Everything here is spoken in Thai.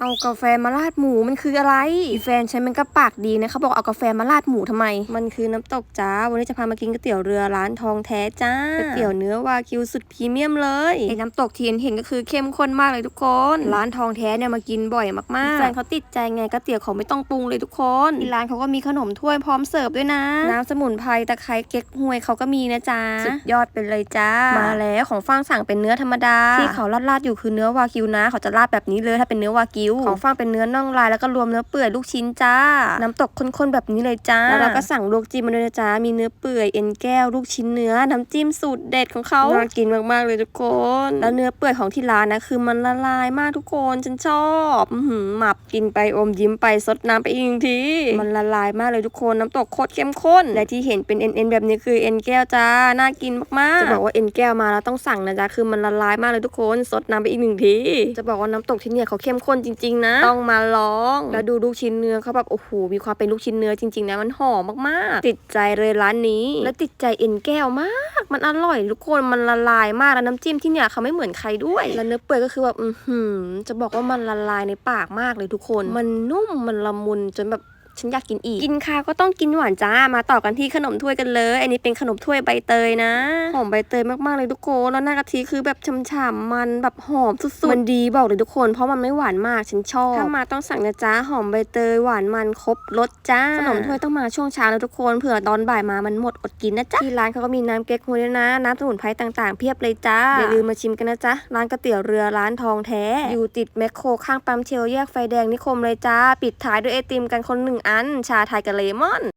เอากาแฟมาราดหมูมันคืออะไรอีแฟนฉันมันก็ปากดีนะเขาบอกเอากาแฟมาราดหมูทำไม มันคือน้ำตกจ้า วันนี้จะพามากินก๋วยเตี๋ยวเรือร้านทองแท้จ้าก๋วยเตี๋ยวเนื้อวากิวสุดพรีเมียมเลยไอ้น้ำตกที่เห็นเห็นก็คือเข้มข้นมากเลยทุกคน ร้านทองแท้เนี่ยมากินบ่อยมากๆแฟนเขาติดใจไงก๋วยเตี๋ยวเขาไม่ต้องปรุงเลยทุกคนที่ร้านเขาก็มีขนมถ้วยพร้อมเสิร์ฟด้วยนะ น้ำสมุนไพรตะไคร้เก๊กฮวยเขาก็มีนะจ๊ะสุดยอดไปเลยจ้า มาแล้วของฟางสั่งเป็นเนื้อธรรมดาที่เขาราดๆอยู่คือเนื้อวากิวนะ เขาจะราดแบบนี้เลยถ้าเป็นเนื้อวากิวของฟางเป็นเนื้อน่องลายแล้วก็รวมเนื้อเปื่อยลูกชิ้นจ้า น้ำตกข้นๆแบบนี้เลยจ้า แล้วเราก็สั่งลวกจิ้มมาด้วยนะจ้า มีเนื้อเปื่อยเอ็นแก้วลูกชิ้นเนื้อ น้ำจิ้มสูตรเด็ดของเขาน่ากินมากๆเลยทุกคน แล้วเนื้อเปื่อยของที่ร้านนะคือมันละลายมากทุกคนฉันชอบอื้อหือหมับกินไปอมยิ้มไปซดน้ำไปอีกหนึ่งที มันละลายมากเลยทุกคนน้ำตกโคตรเข้มข้น และที่เห็นเป็นเอ็นเอ็นแบบนี้คือเอ็นแก้วจ้า น่ากินมากๆ จะบอกว่าเอ็นแก้วมาแล้วต้องสั่งนะจ๊ะคือมันละลายมากเลยทุกคนสดน้ำไปอีกหนึ่งที จะบอกว่าน้ำตกที่เนี่ยเขาเข้มข้นจริงๆ นะ ต้องมาลอง แล้วดูลูกชิ้นเนื้อเขาแบบโอ้โหมีความเป็นลูกชิ้นเนื้อจริงๆนะมันหอมมากๆ ติดใจเลยร้านนี้ และติดใจเอ็นแก้วมาก มันอร่อยทุกคนมันละลายมากแล้วน้ำจิ้มที่เนี่ยเขาไม่เหมือนใครด้วยแล้วเนื้อเปื่อยก็คือแบบอือหือจะบอกว่ามันละลายในปากมากเลยทุกคน มันนุ่มมันละมุนจนแบบ ฉันอยากกินอีก กินข้าวก็ต้องกินหวานจ้า มาต่อกันที่ขนมถ้วยกันเลย อันนี้เป็นขนมถ้วยใบเตยนะ หอมใบเตยมากๆเลยทุกคน แล้วหน้ากะทิคือแบบฉ่ำๆมันแบบหอมสุดๆ มันดีบอกเลยทุกคน เพราะมันไม่หวานมาก ฉันชอบ ถ้ามาต้องสั่งนะจ้า หอมใบเตยหวานมันครบรสจ้า ขนมถ้วยต้องมาช่วงเช้านะทุกคน เผื่อตอนบ่ายมามันหมดอดกินนะจ๊ะ ที่ร้านเขาก็มีน้ำเก๊กฮวยด้วยนะ น้ำสมุนไพรต่างๆ เพียบเลยจ้า อย่าลืมมาชิมกันนะจ๊ะ ร้านก๋วยเตี๋ยวเรือร้านทองแท้ อยู่ติดแมคโครข้างปั๊มเชลแยกไฟแดงนิคมเลยจ้า ปิดท้ายด้วยไอติมกันคนหนึ่งอัน ชาไทยกับเลมอน